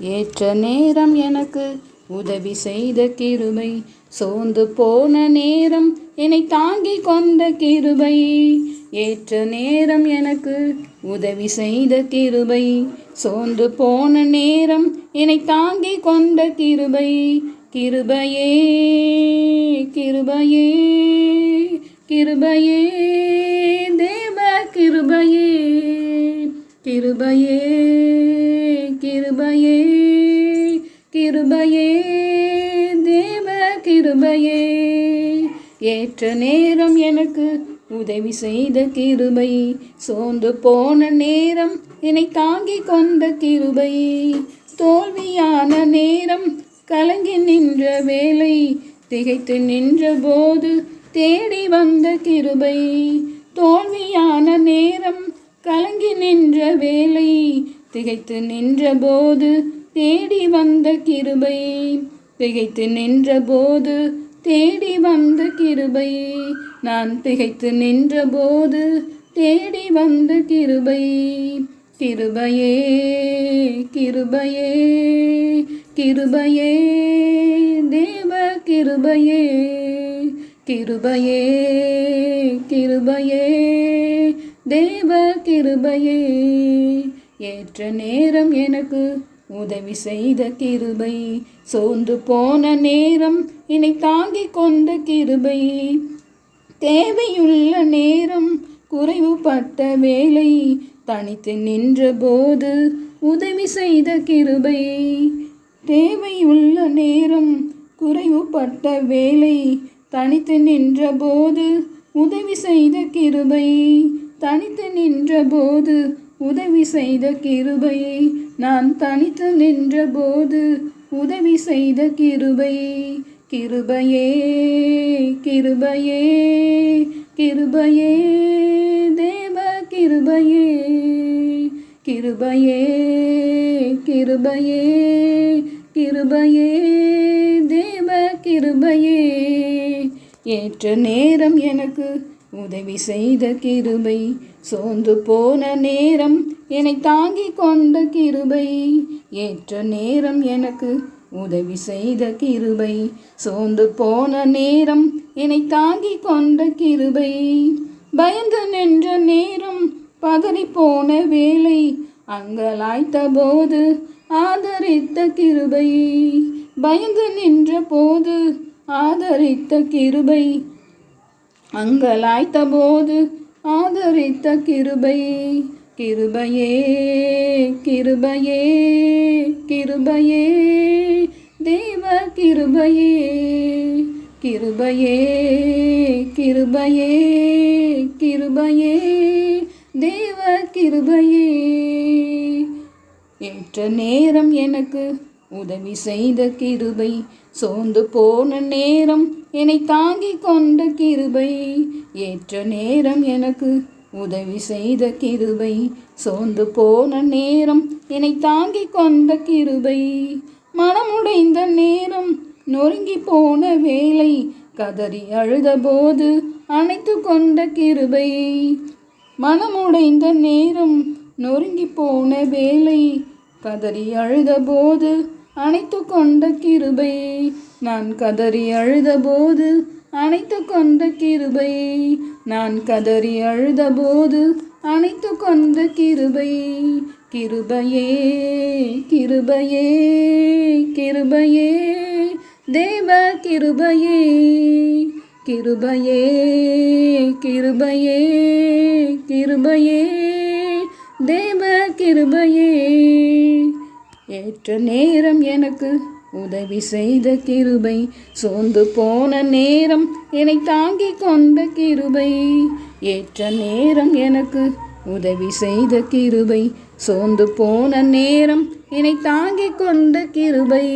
ஏற்ற நேரம் எனக்கு. உதவி செய்த கிருபை. சோர்ந்து போன நேரம் என்னை தாங்கி கொண்ட கிருபை. ஏற்ற நேரம் எனக்கு உதவி செய்த கிருபை. சோர்ந்து போன நேரம் என்னை தாங்கி கொண்ட கிருபை. கிருபையே கிருபையே கிருபையே தேவ கிருபையே கிருபையே. கிருபையே. ஏற்ற நேரம் எனக்கு உதவி செய்த கிருபை. சோர்ந்து போன நேரம் என்னை தாங்கி கொண்ட கிருபை. தோல்வியான நேரம் கலங்கி நின்ற வேலை. திகைத்து நின்ற போது தேடி வந்த கிருபை. தோல்வியான நேரம் கலங்கி நின்ற வேலை. திகைத்து நின்ற போது தேடி வந்த கிருபை. திகைத்து நின்ற போது தேடி வந்த கிருபை. நான் திகைத்து நின்றபோது தேடி வந்த கிருபை. கிருபையே கிருபையே கிருபையே தேவ கிருபையே. கிருபையே கிருபையே தேவ கிருபையே. ஏற்ற நேரம் எனக்கு உதவி செய்த கிருபை. சோர்ந்து போன நேரம் என்னை தாங்கி கொண்ட கிருபை. தேவையுள்ள நேரம் குறைவுபட்ட வேலை தனித்து நின்ற போது உதவி செய்த கிருபை. தேவையுள்ள நேரம் குறைவுபட்ட வேலை தனித்து நின்ற போது உதவி செய்த கிருபை. தனித்து நின்ற போது உதவி செய்த கிருபையை நான் தனித்து நின்ற போது உதவி செய்த கிருபை கிருபையே கிருபையே கிருபையே தேவ கிருபையே கிருபையே கிருபையே கிருபையே தேவ கிருபையே. ஏற்ற நேரம் எனக்கு உதவி செய்த கிருபை. சோர்ந்து போன நேரம் என்னை தாங்கி கொண்ட கிருபை. ஏற்ற நேரம் எனக்கு உதவி செய்த கிருபை. சோர்ந்து போன நேரம் என்னை தாங்கி கொண்ட கிருபை. பயந்து நின்ற நேரம் பதறி போன வேலை அங்கலாய்த்த போது ஆதரித்த கிருபை. பயந்து நின்ற போது ஆதரித்த கிருபை அங்கலாய்த்த போது ஆதரித்த கிருபை கிருபையே கிருபையே கிருபையே தேவ கிருபையே கிருபையே கிருபையே கிருபையே தேவ கிருபையே. ஏற்ற நேரம் எனக்கு உதவி செய்த கிருபை சோர்ந்து போன நேரம் என்னை தாங்கி கொண்ட கிருபை. ஏற்ற நேரம் எனக்கு உதவி செய்த கிருபை சோர்ந்து போன நேரம் என்னை தாங்கி கொண்ட கிருபை. மனமுடைந்த நேரம் நொறுங்கி போன வேலை கதறி அழுத போது அணைத்து கொண்ட கிருபை. மனமுடைந்த நேரம் நொறுங்கி போன வேலை கதறி அழுத போது அணைத்து கொண்ட கிருபை. நான் கதறி அழுதபோது அணைத்து கொண்ட கிருபை. நான் கதறி அழுதபோது அணைத்து கொண்ட கிருபை. கிருபையே கிருபையே கிருபையே. தேவ கிருபையே கிருபையே கிருபையே கிருபையே. தேவ கிருபையே. ஏற்ற நேரம் எனக்கு. உதவி செய்த கிருபை. சோர்ந்து போன நேரம் என்னை தாங்கி கொண்ட கிருபை. ஏற்ற நேரம் எனக்கு. உதவி செய்த கிருபை. சோர்ந்து போன நேரம் என்னை தாங்கி கொண்ட கிருபை.